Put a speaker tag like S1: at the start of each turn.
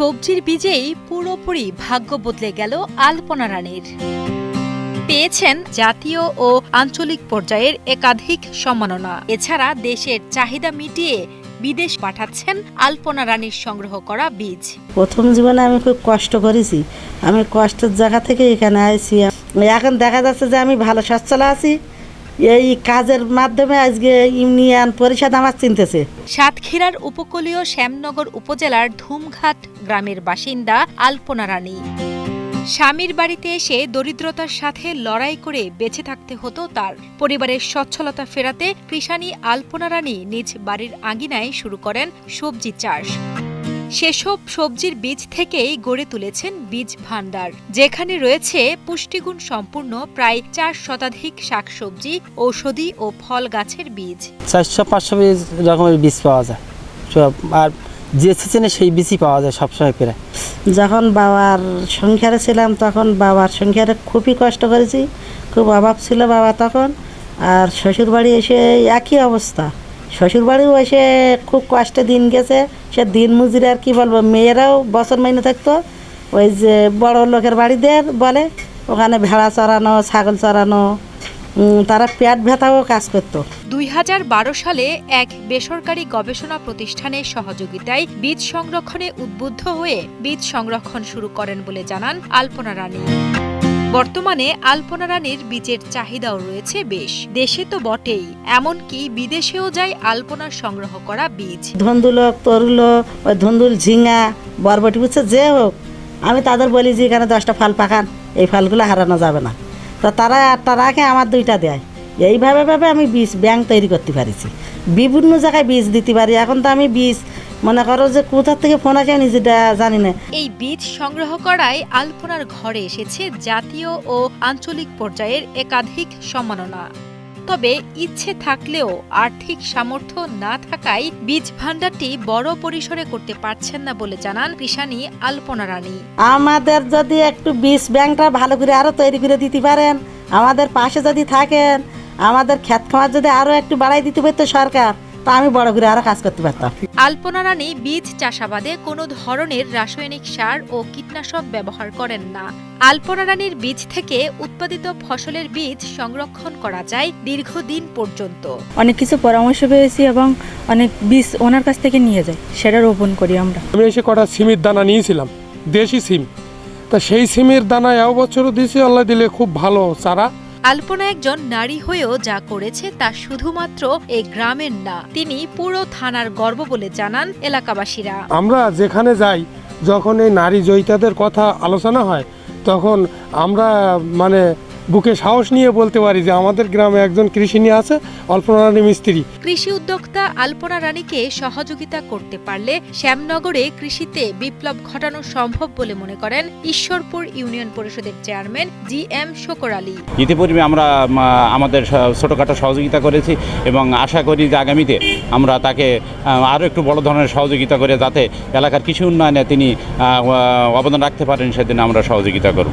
S1: সবজির বীজেই পুরোপুরি ভাগ্য বদলে গেল আলপনা রানীর। পেয়েছেন জাতীয় ও আঞ্চলিক পর্যায়ের একাধিক সম্মাননা। এছাড়া দেশের চাহিদা মিটিয়ে বিদেশ পাঠাচ্ছেন আলপনা রানীর সংগ্রহ করা বীজ।
S2: প্রথম জীবনে আমি খুব কষ্ট করেছি। আমি কষ্টের জায়গা থেকে এখানে আইছি। এখন দেখা যাচ্ছে যে আমি ভালো সচ্ছল আছি। এই কাজের মাধ্যমে আজকে ইউনিয়ন পরিষদ আমার চিনতেছে।
S1: সাতক্ষীরার উপকূলীয় শ্যামনগর উপজেলার ধুমঘাট গ্রামের বাসিন্দা আলপনা রানী। স্বামীর বাড়িতে এসে দরিদ্রতার সাথে লড়াই করে বেঁচে থাকতে হতো তার। পরিবারের সচ্ছলতা ফেরাতে কৃষাণী আলপনা রানী নিজ বাড়ির আঙিনায় শুরু করেন সবজি চাষ। সেসব সবজির বীজ থেকেই গড়ে তুলেছেন বীজ ভাণ্ডার যেখানে রয়েছে পুষ্টিগুণ সম্পূর্ণ প্রায় চার শতাধিক শাকসবজি ঔষধি ও ফল গাছের বীজ।
S3: চারশো পাঁচশো বীজ রকমের বীজ পাওয়া যায়। সব আর যে সিজনে সেই বীজই পাওয়া যায় সবসময় প্রায়।
S2: যখন বাবার সংসারে ছিলাম তখন বাবার সংসারে খুবই কষ্ট করেছি খুব অভাব ছিল বাবা তখন আর শ্বশুরবাড়ি এসে একই অবস্থা। শ্বশুরবাড়িও এসে খুব কষ্টে দিন গেছে। সে দিন মজুরি আর কি বলব? মেয়েরাও বছর মাইনে থাকতো। ওই যে বড় লোকের বাড়িদের বলে, ওখানে ভেড়া চড়ানো ছাগল চড়ানো তারা পেট ব্যথাও কাজ করতো।
S1: দুই সালে এক বেসরকারি গবেষণা প্রতিষ্ঠানের সহযোগিতায় বীজ সংরক্ষণে উদ্বুদ্ধ হয়ে বীজ সংরক্ষণ শুরু করেন বলে জানান আলপনা রানী। বর্তমানে আলপনা রানীর বীজের চাহিদাও রয়েছে বেশ। দেশে তো বটেই, এমনকি বিদেশেও যায় আলপনা সংগ্রহ করা বীজ।
S2: ধন্দুলক ওই ধন্দুল, ঝিঙা, বরবটি, বুঝছে, যে হোক, আমি তাদের বলি যে এখানে দশটা ফাল পাকান, এই ফলগুলো হারানো যাবে না। তা তারা একটা রাখে আমার দুইটা দেয়। এইভাবে, ভাবে আমি বীজ ব্যাংক তৈরি করতে পারিছি। বিভিন্ন জায়গায় বীজ দিতে পারি। এখন তো আমি বীজ মনে করো যে কোথা থেকে ফোন আসে আমি যেটা জানি না।
S1: এই বীজ সংগ্রহ করায় আলপনার ঘরে এসেছে জাতীয় ও আঞ্চলিক পর্যায়ের একাধিক সম্মাননা। তবে ইচ্ছে থাকলেও আর্থিক সামর্থ্য না থাকায় বীজ ভাণ্ডারটি বড় পরিসরে করতে পারছেন না বলে জানান কৃষাণী আলপনা রানী।
S2: আমাদের যদি একটু বীজ ব্যাংকটা ভালো করে আরও তৈরি করে দিতে পারেন আমাদের পাশে যদি থাকেন আমাদের ক্ষেত খামার যদি আরও একটু বাড়াই দিতে পারতো সরকার। তা আমি বড় করে আরও কাজ করতে পারতাম।
S1: আলপনা রানী বীজ চাষাবাদে কোনো ধরনের রাসায়নিক সার ও কীটনাশক ব্যবহার করেন না। আলপনা রানীর বীজ থেকে উৎপাদিত ফসলের বীজ সংরক্ষণ করা যায় দীর্ঘদিন পর্যন্ত।
S4: অনেক কিছু পরামর্শ পেয়েছি এবং অনেক বীজ ওনার কাছ থেকে নিয়ে যাই সেটা রোপণ করি আমরা।
S5: আমি এসে কটা সিমের দানা নিয়েছিলাম দেশি সিম। তা সেই সিমের দানা এ বছরও দিয়েছি আল্লাহ দিলে খুব ভালো চারা।
S1: আলপনা একজন নারী হয়েও যা করেছে তা শুধুমাত্র এই গ্রামের না, তিনি পুরো থানার গর্ব বলে জানান এলাকাবাসীরা।
S5: আমরা যেখানে যাই, যখন এই নারী জয়িতাদের কথা আলোচনা হয়, তখন আমরা মানে বুকে সাহস নিয়ে বলতে পারি যে আমাদের গ্রামে একজন কৃষি নিয়ে আছে অল্পনারানী মিস্ত্রি।
S1: কৃষি উদ্যোক্তা আলপনা রানীকে সহযোগিতা করতে পারলে শ্যামনগরে কৃষিতে বিপ্লব ঘটানো সম্ভব বলে মনে করেন ঈশ্বরপুর ইউনিয়ন পরিষদের chairman G M Shakar Ali.
S6: ইতিপূর্বে আমরা আমাদের স- ছোটোখাটো সহযোগিতা করেছি এবং আশা করি যে আগামীতে আমরা তাকে আরও একটু বড় ধরনের সহযোগিতা করে যাতে এলাকার কৃষি উন্নয়নে তিনি অবদান রাখতে পারেন সেদিন আমরা সহযোগিতা করব।